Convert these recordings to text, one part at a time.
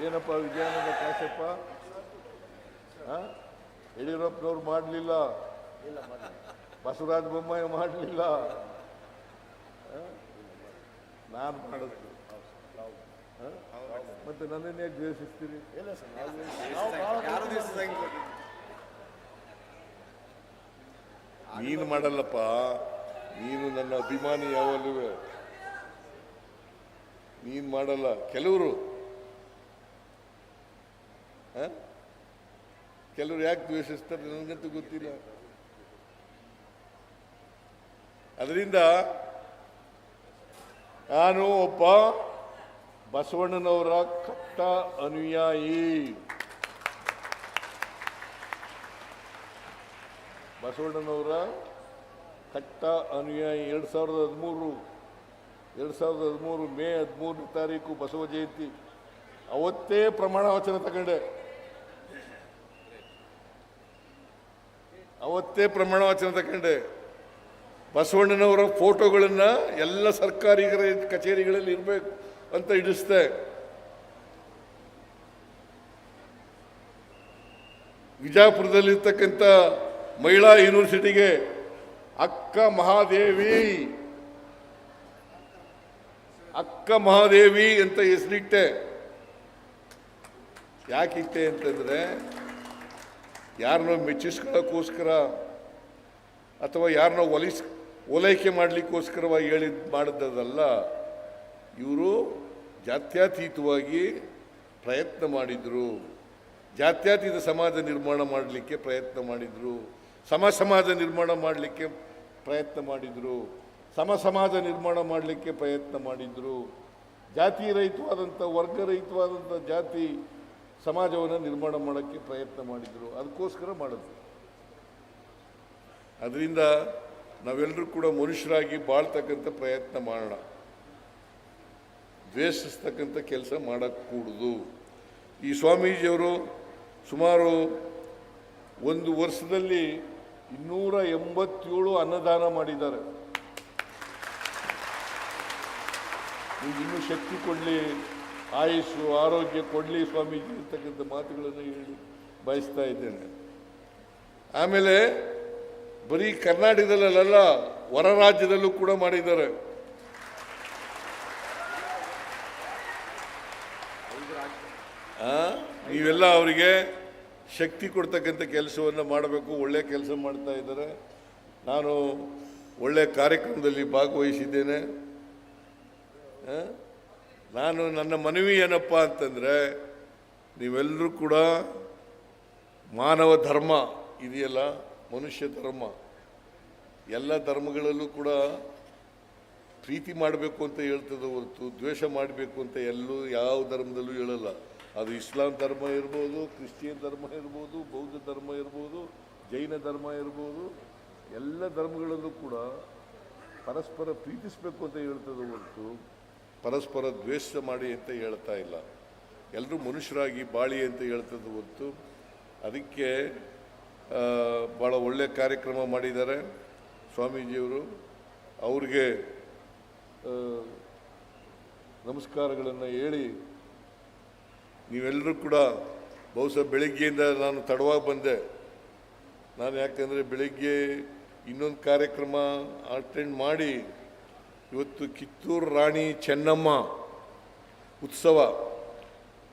ಏನಪ್ಪ ವಿಜಯಾನಂದ ಕಾಶಪ್ಪ? ಆ? ಯಡಿಯೂರಪ್ಪನವ್ರು ಮಾಡಲಿಲ್ಲ. ಬಸವರಾಜ ಬೊಮ್ಮಾಯಿ ಮಾಡಲಿಲ್ಲ. ನಾನು ಮಾಡಿದ್ದು. ಆ? ಮತ್ತೆ ನನ್ನೇ ದ್ವೇಷಿಸ್ತೀರಿ? ನೀನು ಮಾಡಲ್ಲಪ್ಪ. ನೀನು ನನ್ನ ಅಭಿಮಾನಿ ಯಾವಲ್ಲೂ ನೀನು ಮಾಡಲ್ಲ. ಕೆಲವರು? ಕೆಲವರು ಯಾಕೆ ದ್ವೇಷಿಸ್ತಾರೆ ನನಗಂತೂ ಗೊತ್ತಿಲ್ಲ. ಅದರಿಂದ ನಾನು ಒಬ್ಬ ಬಸವಣ್ಣನವರ ಕಟ್ಟ ಅನುಯಾಯಿ. ಬಸವಣ್ಣನವರ ಕಟ್ಟ ಅನುಯಾಯಿ ಎರಡು ಸಾವಿರದ ಹದಿಮೂರು, ಎರಡು ಸಾವಿರದ ಹದಿಮೂರು ಮೇ ಹದಿಮೂರನೇ ತಾರೀಕು ಬಸವ ಜಯಂತಿ. ಅವತ್ತೇ ಪ್ರಮಾಣ ವಚನ ತಗೊಂಡೆ. ಅವತ್ತೇ ಪ್ರಮಾಣ ವಚನ ತಗೊಂಡೆ. ಬಸವಣ್ಣನವರ ಫೋಟೋಗಳನ್ನು ಎಲ್ಲ ಸರ್ಕಾರಿ ಕಚೇರಿಗಳಲ್ಲಿ ಇರಬೇಕು ಅಂತ ಇಡಿಸ್ದೆ. ವಿಜಯಪುರದಲ್ಲಿರ್ತಕ್ಕಂಥ ಮಹಿಳಾ ಯೂನಿವರ್ಸಿಟಿಗೆ, ಅಕ್ಕ ಮಹಾದೇವಿ ಅಕ್ಕ ಮಹಾದೇವಿ ಅಂತ ಹೆಸರಿಟ್ಟೆ. ಯಾಕಿಟ್ಟೆ ಅಂತಂದ್ರೆ ಯಾರನ್ನೋ ಮೆಚ್ಚಿಸ್ಕೊಳ್ಳೋಕ್ಕೋಸ್ಕರ ಅಥವಾ ಯಾರನ್ನೋ ಒಲಿಸ್, ಓಲೈಕೆ ಮಾಡಲಿಕ್ಕೋಸ್ಕರವಾಗಿ ಹೇಳಿದ್ ಮಾಡಿದ್ದದಲ್ಲ, ಇವರು ಜಾತ್ಯತೀತವಾಗಿ ಪ್ರಯತ್ನ ಮಾಡಿದರು. ಜಾತ್ಯತೀತ ಸಮಾಜ ನಿರ್ಮಾಣ ಮಾಡಲಿಕ್ಕೆ ಪ್ರಯತ್ನ ಮಾಡಿದರು. ಸಮ ಸಮಾಜ ನಿರ್ಮಾಣ ಮಾಡಲಿಕ್ಕೆ ಪ್ರಯತ್ನ ಮಾಡಿದರು. ಸಮ ಸಮಾಜ ನಿರ್ಮಾಣ ಮಾಡಲಿಕ್ಕೆ ಪ್ರಯತ್ನ ಮಾಡಿದರು. ಜಾತಿ ರಹಿತವಾದಂಥ ವರ್ಗರಹಿತವಾದಂಥ ಜಾತಿ ಸಮಾಜವನ್ನು ನಿರ್ಮಾಣ ಮಾಡೋಕ್ಕೆ ಪ್ರಯತ್ನ ಮಾಡಿದರು. ಅದಕ್ಕೋಸ್ಕರ ಮಾಡಿದ್ರು. ಅದರಿಂದ ನಾವೆಲ್ಲರೂ ಕೂಡ ಮನುಷ್ಯರಾಗಿ ಬಾಳ್ತಕ್ಕಂಥ ಪ್ರಯತ್ನ ಮಾಡೋಣ. ದ್ವೇಷಿಸ್ತಕ್ಕಂಥ ಕೆಲಸ ಮಾಡಕ್ಕೂಡುದು ಈ ಸ್ವಾಮೀಜಿಯವರು ಸುಮಾರು ಒಂದು ವರ್ಷದಲ್ಲಿ ಇನ್ನೂರ ಎಂಬತ್ತೇಳು ಅನ್ನದಾನ ಮಾಡಿದ್ದಾರೆ. ಇನ್ನೂ ಶಕ್ತಿ ಕೊಡಲಿ. ಆಯುಸ್ಸು ಆರೋಗ್ಯ ಕೊಡಲಿ ಸ್ವಾಮೀಜಿ ಇರ್ತಕ್ಕಂಥ ಮಾತುಗಳನ್ನು ಹೇಳಿ ಬಯಸ್ತಾ ಇದ್ದೇನೆ ಆಮೇಲೆ ಬರೀ ಕರ್ನಾಟಕದಲ್ಲ ಹೊರ ರಾಜ್ಯದಲ್ಲೂ ಕೂಡ ಮಾಡಿದ್ದಾರೆ? ನೀವೆಲ್ಲ ಅವರಿಗೆ ಶಕ್ತಿ ಕೊಡ್ತಕ್ಕಂಥ ಕೆಲಸವನ್ನು ಮಾಡಬೇಕು, ಒಳ್ಳೆ ಕೆಲಸ ಮಾಡ್ತಾ ಇದ್ದಾರೆ ನಾನು ಒಳ್ಳೆ ಕಾರ್ಯಕ್ರಮದಲ್ಲಿ ಭಾಗವಹಿಸಿದ್ದೇನೆ? ನಾನು ನನ್ನ ಮನವಿ ಏನಪ್ಪ ಅಂತಂದರೆ, ನೀವೆಲ್ಲರೂ ಕೂಡ ಮಾನವ ಧರ್ಮ ಇದೆಯಲ್ಲ, ಮನುಷ್ಯ ಧರ್ಮ, ಎಲ್ಲ ಧರ್ಮಗಳಲ್ಲೂ ಕೂಡ ಪ್ರೀತಿ ಮಾಡಬೇಕು ಅಂತ ಹೇಳ್ತದೆ ಹೊರತು, ದ್ವೇಷ ಮಾಡಬೇಕು ಅಂತ ಎಲ್ಲೂ ಯಾವ ಧರ್ಮದಲ್ಲೂ ಹೇಳಲ್ಲ. ಅದು ಇಸ್ಲಾಂ ಧರ್ಮ ಇರ್ಬೋದು, ಕ್ರಿಶ್ಚಿಯನ್ ಧರ್ಮ ಇರ್ಬೋದು, ಬೌದ್ಧ ಧರ್ಮ ಇರ್ಬೋದು, ಜೈನ ಧರ್ಮ ಇರ್ಬೋದು, ಎಲ್ಲ ಧರ್ಮಗಳಲ್ಲೂ ಕೂಡ ಪರಸ್ಪರ ಪ್ರೀತಿಸಬೇಕು ಅಂತ ಹೇಳ್ತದೆ ಹೊರತು ಪರಸ್ಪರ ದ್ವೇಷ ಮಾಡಿ ಅಂತ ಹೇಳ್ತಾ ಇಲ್ಲ. ಎಲ್ಲರೂ ಮನುಷ್ಯರಾಗಿ ಬಾಳಿ ಅಂತ ಹೇಳ್ತದ್ದು ಹೊತ್ತು ಅದಕ್ಕೆ ಭಾಳ ಒಳ್ಳೆಯ ಕಾರ್ಯಕ್ರಮ ಮಾಡಿದ್ದಾರೆ ಸ್ವಾಮೀಜಿಯವರು. ಅವ್ರಿಗೆ ನಮಸ್ಕಾರಗಳನ್ನು ಹೇಳಿ ನೀವೆಲ್ಲರೂ ಕೂಡ ಬಹುಶಃ ಬೆಳಿಗ್ಗೆಯಿಂದ ನಾನು ತಡವಾಗಿ ಬಂದೆ. ನಾನು ಯಾಕೆಂದರೆ ಬೆಳಿಗ್ಗೆ ಇನ್ನೊಂದು ಕಾರ್ಯಕ್ರಮ ಅಟೆಂಡ್ ಮಾಡಿ ಇವತ್ತು ಕಿತ್ತೂರು ರಾಣಿ ಚೆನ್ನಮ್ಮ ಉತ್ಸವ,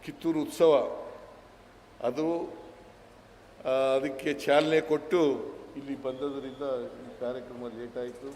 ಕಿತ್ತೂರು ಉತ್ಸವ. ಅದು ಅದಕ್ಕೆ ಚಾಲನೆ ಕೊಟ್ಟು ಇಲ್ಲಿ ಬಂದದರಿಂದ ಈ ಕಾರ್ಯಕ್ರಮ ಲೇಟ್ ಆಯಿತು